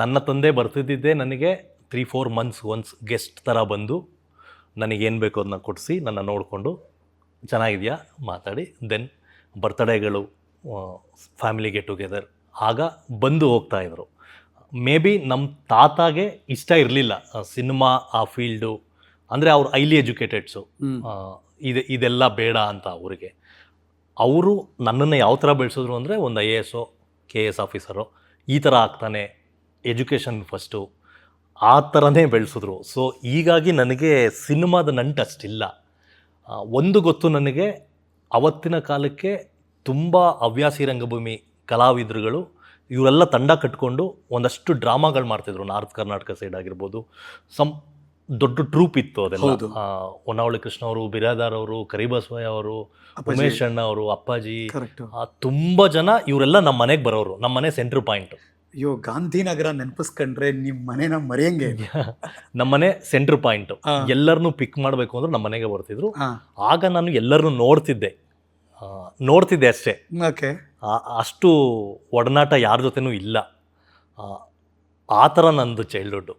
ನನ್ನ ತಂದೆ ಬರ್ತಿದ್ದಿದ್ದೆ ನನಗೆ three four months once guest ಥರ ಬಂದು ನನಗೇನು ಬೇಕೋ ಅದನ್ನ ಕೊಡಿಸಿ ನನ್ನ ನೋಡಿಕೊಂಡು ಚೆನ್ನಾಗಿದೆಯಾ ಮಾತಾಡಿ. ದೆನ್ ಬರ್ತಡೇಗಳು ಫ್ಯಾಮಿಲಿ ಗೆಟ್ ಟುಗೆದರ್ ಆಗ ಬಂದು ಹೋಗ್ತಾ ಇದ್ರು. ಮೇ ಬಿ ನಮ್ಮ ತಾತಾಗೆ ಇಷ್ಟ ಇರಲಿಲ್ಲ ಸಿನಿಮಾ ಆ ಫೀಲ್ಡು ಅಂದರೆ ಅವ್ರು ಹೈಲಿ ಎಜುಕೇಟೆಡ್ಸು ಇದೆ ಇದು ಇದೆಲ್ಲ ಬೇಡ ಅಂತ ಅವರಿಗೆ. ಅವರು ನನ್ನನ್ನು ಯಾವ ಥರ ಬೆಳೆಸಿದ್ರು ಅಂದರೆ ಒಂದು ಐ ಎ ಎಸ್ಸೋ ಕೆ ಎ ಎಸ್ ಆಫೀಸರು ಈ ಥರ ಆಗ್ತಾನೆ ಎಜುಕೇಷನ್ ಫಸ್ಟು ಆ ಥರನೇ ಬೆಳೆಸಿದ್ರು. ಸೊ ಹೀಗಾಗಿ ನನಗೆ ಸಿನಿಮಾದ ನಂಟು ಅಷ್ಟಿಲ್ಲ. ಒಂದು ಗೊತ್ತು ನನಗೆ ಅವತ್ತಿನ ಕಾಲಕ್ಕೆ ತುಂಬ ಹವ್ಯಾಸಿ ರಂಗಭೂಮಿ ಕಲಾವಿದರುಗಳು ಇವರೆಲ್ಲ ತಂಡ ಕಟ್ಕೊಂಡು ಒಂದಷ್ಟು ಡ್ರಾಮಾಗಳು ಮಾಡ್ತಿದ್ರು. ನಾರ್ತ್ ಕರ್ನಾಟಕ ಸೈಡ್ ಆಗಿರ್ಬೋದು. ಸಮ್ ದೊಡ್ಡ ಟ್ರೂಪ್ ಇತ್ತು ಅದೆಲ್ಲ. ಹೊನ್ನಾವಳಿ ಕೃಷ್ಣ ಅವರು ಬಿರಾದಾರ್ ಅವರು ಕರಿಬಸವಯ್ಯ ಅವರು. ಉಮೇಶ್ ಅಣ್ಣ ಅವರು ಅಪ್ಪಾಜಿ. ತುಂಬ ಜನ ಇವರೆಲ್ಲ ನಮ್ಮ ಮನೆಗೆ ಬರೋರು. ನಮ್ಮ ಮನೆ ಸೆಂಟ್ರ್ ಪಾಯಿಂಟ್ ಅಯ್ಯೋ ಗಾಂಧಿನಗರ ನೆನಪಿಸ್ಕೊಂಡ್ರೆ ನಿಮ್ಮ ಮನೆನ ಮರೆಯಂಗೆ. ನಮ್ಮನೆ ನಮ್ಮ ಮನೆ ಸೆಂಟ್ರ್ ಪಾಯಿಂಟ್. ಎಲ್ಲರನ್ನೂ ಪಿಕ್ ಮಾಡಬೇಕು ಅಂದ್ರೆ ನಮ್ಮ ಮನೆಗೆ ಬರ್ತಿದ್ರು. ಆಗ ನಾನು ಎಲ್ಲರನ್ನೂ ನೋಡ್ತಿದ್ದೆ. ನೋಡ್ತಿದ್ದೆ ಅಷ್ಟೇ. ಓಕೆ. ಅಷ್ಟು ಒಡನಾಟ ಯಾರ ಜೊತೆನೂ ಇಲ್ಲ. ಆ- ಆ ಥರ ನಂದು ಚೈಲ್ಡ್ಹುಡ್ಡು